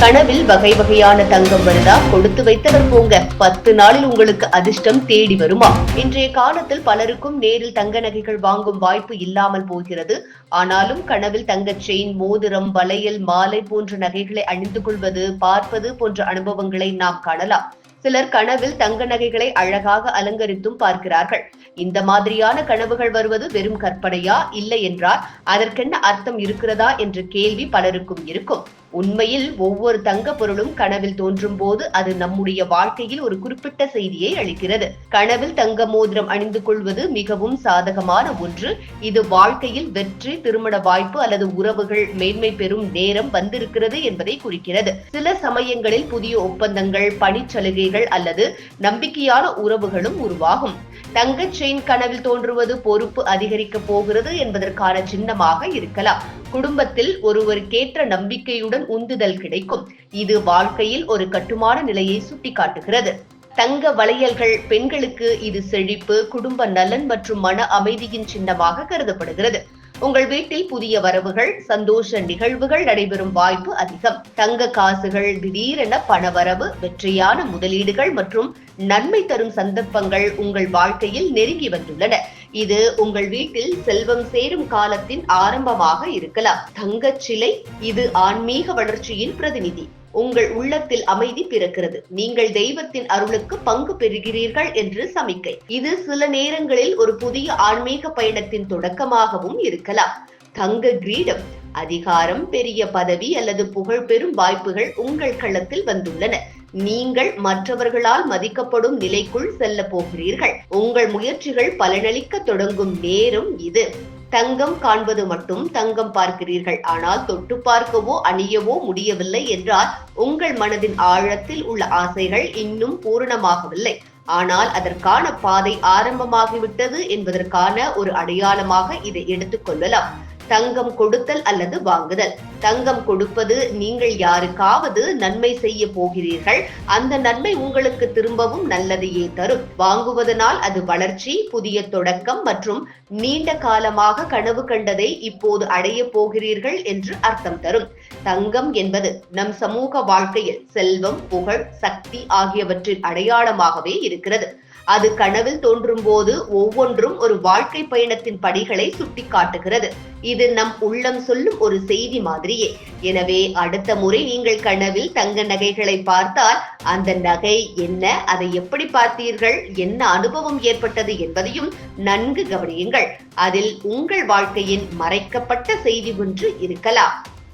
கனவில் வகை வகையான தங்கம் வருதா கொடுத்து வைத்தவர் போங்க. பத்து நாளில் உங்களுக்கு அதிர்ஷ்டம் தேடி வருமா? இன்றைய காலத்தில் பலருக்கும் நேரில் தங்க நகைகள் வாங்கும் வாய்ப்பு இல்லாமல் போகிறது. ஆனாலும் கனவில் தங்க செயின் மோதிரம் வளையல் மாலை போன்ற நகைகளை அணிந்து கொள்வது பார்ப்பது போன்ற அனுபவங்களை நாம் காணலாம். சிலர் கனவில் தங்க நகைகளை அழகாக அலங்கரித்தும் பார்க்கிறார்கள். இந்த மாதிரியான கனவுகள் வருவது வெறும் கற்பனையா? இல்லை என்றால் அதற்கென்ன அர்த்தம் இருக்கிறதா? என்ற கேள்வி பலருக்கும் இருக்கும். உண்மையில் ஒவ்வொரு தங்க பொருளும் கனவில் தோன்றும் போது அது நம்முடைய வாழ்க்கையில் ஒரு குறிப்பிட்ட செய்தியை அளிக்கிறது. கனவில் தங்க மோதிரம் அணிந்து கொள்வது மிகவும் சாதகமான ஒன்று. இது வாழ்க்கையில் வெற்றி திருமண வாய்ப்பு அல்லது உறவுகள் மேன்மை பெறும் நேரம் வந்திருக்கிறது என்பதை குறிக்கிறது. சில சமயங்களில் புதிய ஒப்பந்தங்கள் பணிச்சலுகைகள் அல்லது நம்பிக்கையான உறவுகளும் உருவாகும். தங்க செயின் கனவில் தோன்றுவது பொறுப்பு அதிகரிக்க போகிறது என்பதற்கான சின்னமாக இருக்கலாம். குடும்பத்தில் ஒருவருக்கேற்ற நம்பிக்கையுடன் உந்துதல் கிடைக்கும். இது வாழ்க்கையில் ஒரு கட்டுமான நிலையை சுட்டிக்காட்டுகிறது. தங்க வளையல்கள் பெண்களுக்கு இது செழிப்பு குடும்ப நலன் மற்றும் மன அமைதியின் சின்னமாக கருதப்படுகிறது. உங்கள் வீட்டில் புதிய வரவுகள் சந்தோஷ நிகழ்வுகள் நடைபெறும் வாய்ப்பு அதிகம். தங்க காசுகள் திடீரென பணவரவு வெற்றியான முதலீடுகள் மற்றும் நன்மை தரும் சந்தர்ப்பங்கள் உங்கள் வாழ்க்கையில் நெருங்கி வந்துள்ளன. இது உங்கள் வீட்டில் செல்வம் சேரும் காலத்தின் ஆரம்பமாக இருக்கலாம். தங்கச் சிலை இது ஆன்மீக வளர்ச்சியின் பிரதிநிதி. உங்கள் உள்ளத்தில் அமைதி பிறக்கிறது. நீங்கள் தெய்வத்தின் அருளுக்கு பங்கு பெறுகிறீர்கள் என்று சமிக்கை. இது சில நேரங்களில் ஒரு புதிய ஆன்மீக பயணத்தின் தொடக்கமாகவும் இருக்கலாம். தங்க கிரீடம் அதிகாரம் பெரிய பதவி அல்லது புகழ் பெறும் வாய்ப்புகள் உங்கள் களத்தில் வந்துள்ளன. நீங்கள் மற்றவர்களால் மதிக்கப்படும் நிலைக்குள் செல்ல போகிறீர்கள். உங்கள் முயற்சிகள் பலனளிக்க தொடங்கும் நேரம் இது. தங்கம் காண்பது மட்டும் தங்கம் பார்க்கிறீர்கள். ஆனால் தொட்டு பார்க்கவோ அணியவோ முடியவில்லை என்றால் உங்கள் மனதின் ஆழத்தில் உள்ள ஆசைகள் இன்னும் பூரணமாகவில்லை. ஆனால் அதற்கான பாதை ஆரம்பமாகிவிட்டது என்பதற்கான ஒரு அடையாளமாக இதை எடுத்துக்கொள்ளலாம் தங்கம் கொடுத்தல் அல்லது வாங்குதல். தங்கம் கொடுப்பது நீங்கள் யாருக்காவது நன்மை செய்ய போகிறீர்கள். அந்த நன்மை உங்களுக்கு திரும்பவும் நல்லதையே தரும். வாங்குவதனால் அது வளர்ச்சி புதிய தொடக்கம் மற்றும் நீண்ட காலமாக கனவு கண்டதை இப்போது அடைய போகிறீர்கள் என்று அர்த்தம் தரும். தங்கம் என்பது நம் சமூக வாழ்க்கையில் செல்வம் புகழ் சக்தி ஆகியவற்றின் அடையாளமாகவே இருக்கிறது. அது கனவில் தோன்றும் போது ஒவ்வொன்றும் ஒரு வாழ்க்கை பயணத்தின் படிகளை சுட்டிக்காட்டுகிறது. இது நம் உள்ளம் சொல்லும் ஒரு செய்தி மாதிரியே. எனவே அடுத்த முறை நீங்கள் கனவில் தங்க நகைகளை பார்த்தால் அந்த நகை என்ன அதை எப்படி பார்த்தீர்கள் என்ன அனுபவம் ஏற்பட்டது என்பதையும் நன்கு கவனியுங்கள். அதில் உங்கள் வாழ்க்கையின் மறைக்கப்பட்ட செய்தி ஒன்று இருக்கலாம்.